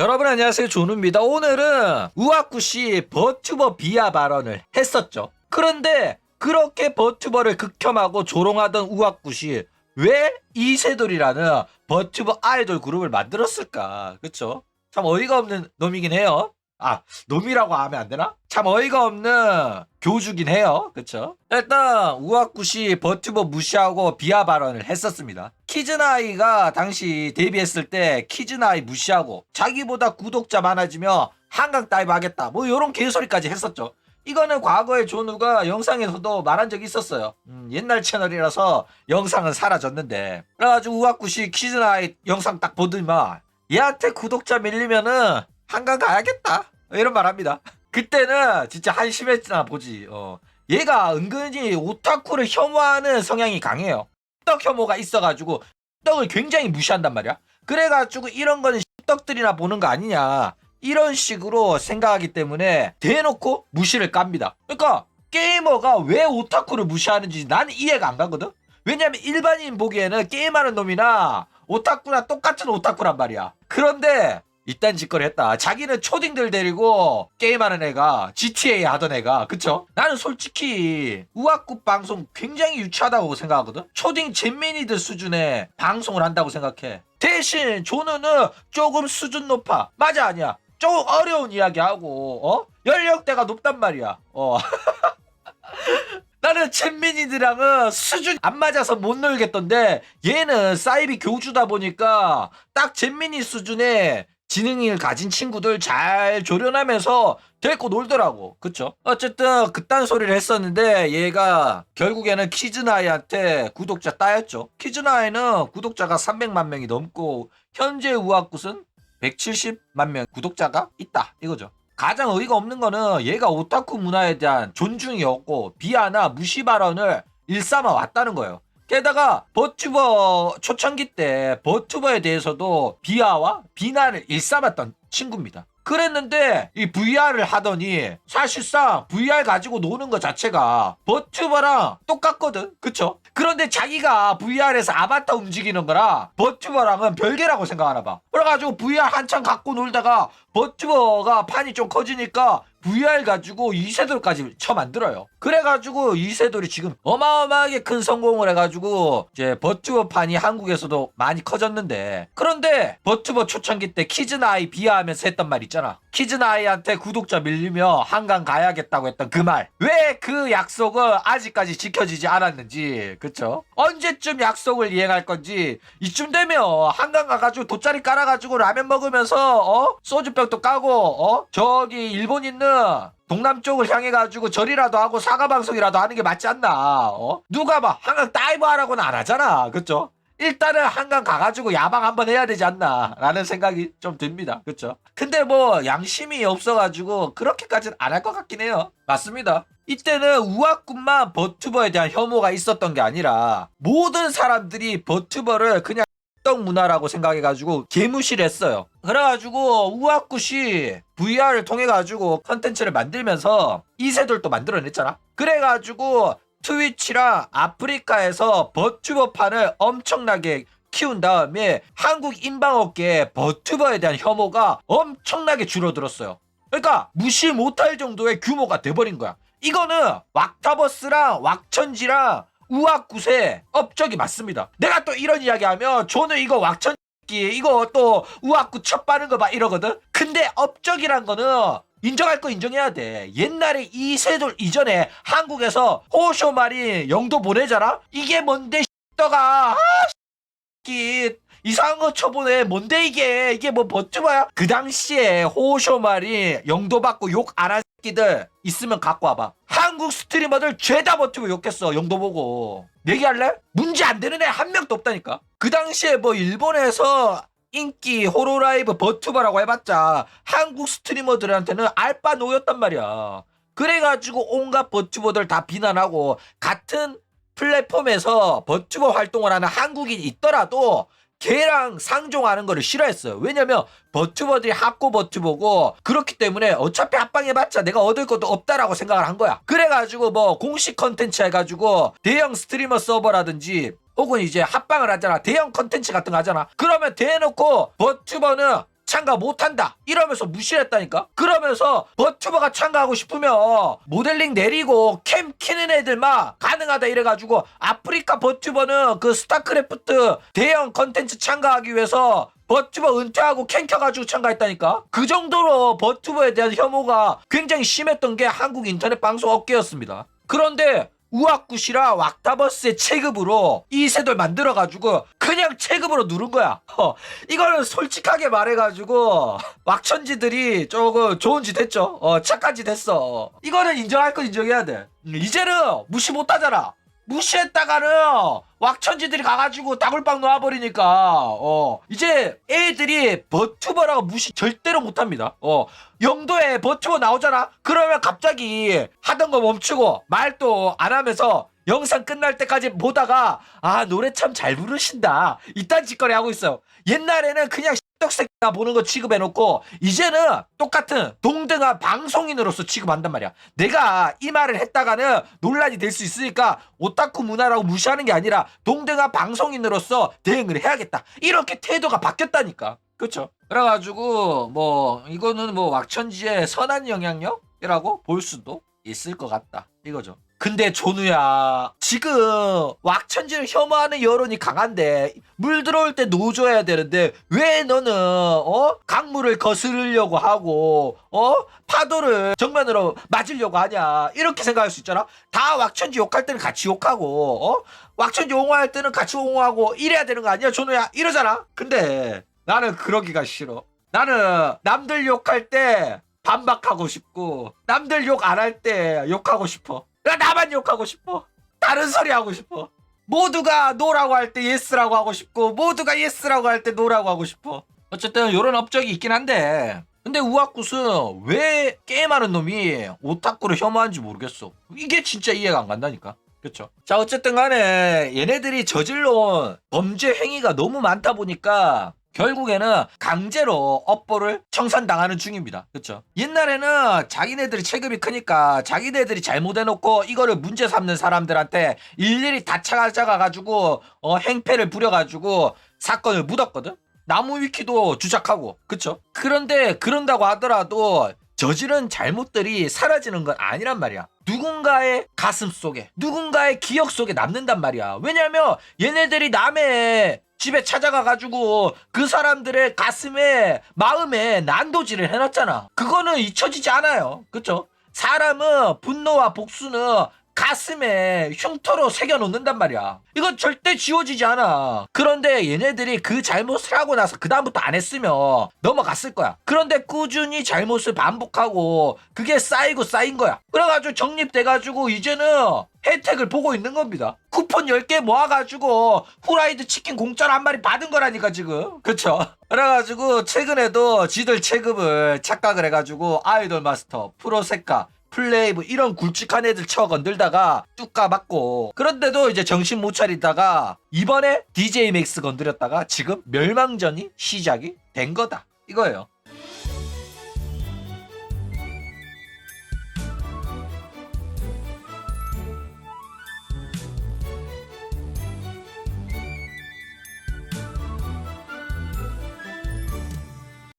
여러분 안녕하세요. 조누입니다. 오늘은 우아쿠씨 버튜버 비하 발언을 했었죠. 그런데 그렇게 버튜버를 극혐하고 조롱하던 우아쿠씨 왜 이세돌이라는 버튜버 아이돌 그룹을 만들었을까? 그쵸? 참 어이가 없는 놈이긴 해요 아 놈이라고 하면 안 되나? 참 어이가 없는 교주긴 해요. 그쵸? 일단 우아쿠씨 버튜버 무시하고 비하 발언을 했었습니다. 키즈나이가 당시 데뷔했을 때 키즈나이 무시하고 자기보다 구독자 많아지면 한강 다이브 하겠다. 뭐 요런 개소리까지 했었죠. 이거는 과거에 조누가 영상에서도 말한 적이 있었어요. 음, 옛날 채널이라서 영상은 사라졌는데. 그래가지고 우아쿠씨 키즈나이 영상 딱 보더니만 얘한테 구독자 밀리면은 한강 가야겠다 이런 말 합니다. 그때는 진짜 한심했나 보지. 어. 얘가 은근히 오타쿠를 혐오하는 성향이 강해요. 떡 혐오가 있어가지고 떡을 굉장히 무시한단 말이야. 그래가지고 이런 거는 떡들이나 보는 거 아니냐. 이런 식으로 생각하기 때문에 대놓고 무시를 깝니다. 그러니까 게이머가 왜 오타쿠를 무시하는지 나는 이해가 안 가거든? 왜냐면 일반인 보기에는 게임하는 놈이나 오타쿠나 똑같은 오타쿠란 말이야. 그런데 이딴 짓거리 했다. 자기는 초딩들 데리고 게임하는 애가 GTA 하던 애가 그쵸? 나는 솔직히 우악국 방송 굉장히 유치하다고 생각하거든. 초딩 잼민이들 수준의 방송을 한다고 생각해. 대신 조는은 조금 수준 높아. 맞아 아니야. 조금 어려운 이야기하고 어 연령대가 높단 말이야. 어. 나는 잼민이들랑은 수준 안 맞아서 못 놀겠던데 얘는 사이비 교주다 보니까 딱 잼민이 수준의 지능을 가진 친구들 잘 조련하면서 데리고 놀더라고. 그쵸? 어쨌든 그딴 소리를 했었는데 얘가 결국에는 키즈나이한테 구독자 따였죠. 키즈나이는 구독자가 300만 명이 넘고 현재 우아굿은 170만 명 구독자가 있다. 이거죠. 가장 어이가 없는 거는 얘가 오타쿠 문화에 대한 존중이 없고 비하나 무시 발언을 일삼아 왔다는 거예요. 게다가 버튜버 초창기 때 버튜버에 대해서도 비하와 비난을 일삼았던 친구입니다. 그랬는데 이 VR을 하더니 사실상 VR 가지고 노는 것 자체가 버튜버랑 똑같거든. 그쵸? 그런데 자기가 VR에서 아바타 움직이는 거랑 버튜버랑은 별개라고 생각하나 봐. 그래가지고 VR 한참 갖고 놀다가 버튜버가 판이 좀 커지니까 VR 가지고 이세돌까지 쳐 만들어요. 그래가지고 이세돌이 지금 어마어마하게 큰 성공을 해가지고 이제 버튜버 판이 한국에서도 많이 커졌는데 그런데 버튜버 초창기 때 키즈나이 비하하면서 했던 말 있잖아. 키즈나이한테 구독자 밀리며 한강 가야겠다고 했던 그 말. 왜 그 약속을 아직까지 지켜지지 않았는지 그쵸? 언제쯤 약속을 이행할 건지 이쯤 되면 한강 가가지고 돗자리 깔아가지고 라면 먹으면서 어 소주병도 까고 어 저기 일본 있는 동남쪽을 향해 가지고 절이라도 하고 사과 방송이라도 하는 게 맞지 않나? 어? 누가 막 한강 다이브 하라고는 안 하잖아. 그쵸? 일단은 한강 가가지고 야방 한번 해야 되지 않나 라는 생각이 좀 듭니다 그쵸 근데 뭐 양심이 없어가지고 그렇게까지는 안 할 것 같긴 해요 맞습니다 이때는 우악군만 버튜버에 대한 혐오가 있었던 게 아니라 모든 사람들이 버튜버를 그냥 떡 문화라고 생각해가지고 개무시를 했어요. 그래가지고 우아쿠시 VR을 통해가지고 컨텐츠를 만들면서 이세돌도 만들어냈잖아. 그래가지고 트위치랑 아프리카에서 버튜버판을 엄청나게 키운 다음에 한국 인방업계에 버튜버에 대한 혐오가 엄청나게 줄어들었어요. 그러니까 무시 못할 정도의 규모가 돼버린 거야. 이거는 왁타버스랑 왁천지랑 우악굿의 업적이 맞습니다. 내가 또 이런 이야기 하면 저는 이거 왁천 이거 또 우악굿 첫 빠는 거봐 이러거든. 근데 업적이란 거는 인정할 거 인정해야 돼. 옛날에 이세돌 이전에 한국에서 호쇼말이 영도 보내잖아? 이게 뭔데 떠가 아, 씨. 이상한 거 쳐보네. 뭔데 이게? 이게 뭐 버튜버야? 그 당시에 호쇼말이 영도 받고 욕 안한새 끼들 있으면 갖고 와봐. 한국 스트리머들 죄다 버튜버 욕했어. 영도 보고. 내기할래? 문제 안 되는 애 한 명도 없다니까. 그 당시에 뭐 일본에서 인기 호로라이브 버튜버라고 해봤자 한국 스트리머들한테는 알바 노였단 말이야. 그래가지고 온갖 버튜버들 다 비난하고 같은 플랫폼에서 버튜버 활동을 하는 한국인이 있더라도 걔랑 상종하는 거를 싫어했어요. 왜냐면 버튜버들이 학고 버튜버고 그렇기 때문에 어차피 합방해봤자 내가 얻을 것도 없다라고 생각을 한 거야. 그래가지고 뭐 공식 컨텐츠 해가지고 대형 스트리머 서버라든지 혹은 이제 합방을 하잖아. 대형 컨텐츠 같은 거 하잖아. 그러면 대놓고 버튜버는 참가 못한다. 이러면서 무시했다니까? 그러면서 버튜버가 참가하고 싶으면 모델링 내리고 캠 키는 애들 만 가능하다 이래가지고 아프리카 버튜버는 그 스타크래프트 대형 컨텐츠 참가하기 위해서 버튜버 은퇴하고 캠 켜가지고 참가했다니까? 그 정도로 버튜버에 대한 혐오가 굉장히 심했던 게 한국 인터넷 방송 업계였습니다. 그런데 우악굿이라 왁타버스의 체급으로 이 세돌 만들어가지고 그냥 체급으로 누른 거야. 어, 이거는 솔직하게 말해가지고 왁천지들이 조금 좋은 짓 했죠. 어, 착한 짓 했어. 이거는 인정할 건 인정해야 돼. 음, 이제는 무시 못하잖아. 무시했다가는 왁천지들이 가가지고 다굴빵 놓아버리니까 어. 이제 애들이 버튜버라고 무시 절대로 못합니다. 어. 영도에 버튜버 나오잖아? 그러면 갑자기 하던 거 멈추고 말도 안 하면서 영상 끝날 때까지 보다가 아 노래 참 잘 부르신다. 이딴 짓거리 하고 있어요 옛날에는 그냥 떡새끼나 보는 거 취급해놓고 이제는 똑같은 동등한 방송인으로서 취급한단 말이야. 내가 이 말을 했다가는 논란이 될 수 있으니까 오타쿠 문화라고 무시하는 게 아니라 동등한 방송인으로서 대응을 해야겠다. 이렇게 태도가 바뀌었다니까. 그렇죠 그래가지고 뭐 이거는 뭐 왁천지의 선한 영향력이라고 볼 수도 있을 것 같다. 이거죠 근데 조누야 지금 왁천지를 혐오하는 여론이 강한데 물 들어올 때 노줘야 되는데 왜 너는 어? 강물을 거스르려고 하고 어? 파도를 정면으로 맞으려고 하냐? 이렇게 생각할 수 있잖아. 다 왁천지 욕할 때는 같이 욕하고 어? 왁천지 옹호할 때는 같이 옹호하고 이래야 되는 거 아니야 조누야? 이러잖아. 근데 나는 그러기가 싫어. 나는 남들 욕할 때 반박하고 싶고 남들 욕 안 할 때 욕하고 싶어 나 나만 욕하고 싶어? 다른 소리 하고 싶어? 모두가 노라고 할 때 예스라고 하고 싶고 모두가 예스라고 할 때 노라고 하고 싶어? 어쨌든 이런 업적이 있긴 한데 근데 우아굿은 왜 게임하는 놈이 오타쿠를 혐오하는지 모르겠어. 이게 진짜 이해가 안 간다니까. 그렇죠 자 어쨌든 간에 얘네들이 저질러온 범죄 행위가 너무 많다 보니까 결국에는 강제로 업보를 청산당하는 중입니다. 그렇죠? 옛날에는 자기네들이 체급이 크니까 자기네들이 잘못해놓고 이거를 문제 삼는 사람들한테 일일이 다 찾아가가지고 어, 행패를 부려가지고 사건을 묻었거든. 나무 위키도 주작하고 그쵸? 그런데 그런다고 하더라도 저지른 잘못들이 사라지는 건 아니란 말이야. 누군가의 가슴 속에, 누군가의 기억 속에 남는단 말이야. 왜냐면 얘네들이 남의 집에 찾아가가지고 그 사람들의 가슴에, 마음에 난도질을 해놨잖아. 그거는 잊혀지지 않아요. 그쵸? 사람은 분노와 복수는 가슴에 흉터로 새겨 놓는단 말이야. 이건 절대 지워지지 않아. 그런데 얘네들이 그 잘못을 하고 나서 그다음부터 안 했으면 넘어갔을 거야. 그런데 꾸준히 잘못을 반복하고 그게 쌓이고 쌓인 거야. 그래가지고 정립돼가지고 이제는 혜택을 보고 있는 겁니다. 쿠폰 10개 모아가지고 후라이드 치킨 공짜로 한 마리 받은 거라니까 지금. 그쵸? 그래가지고 최근에도 지들 체급을 착각을 해가지고 아이돌 마스터, 프로세카, 플레이브 이런 굵직한 애들 쳐 건들다가 뚝 까맞고 그런데도 이제 정신 못 차리다가 이번에 DJ 맥스 건드렸다가 지금 멸망전이 시작이 된 거다. 이거예요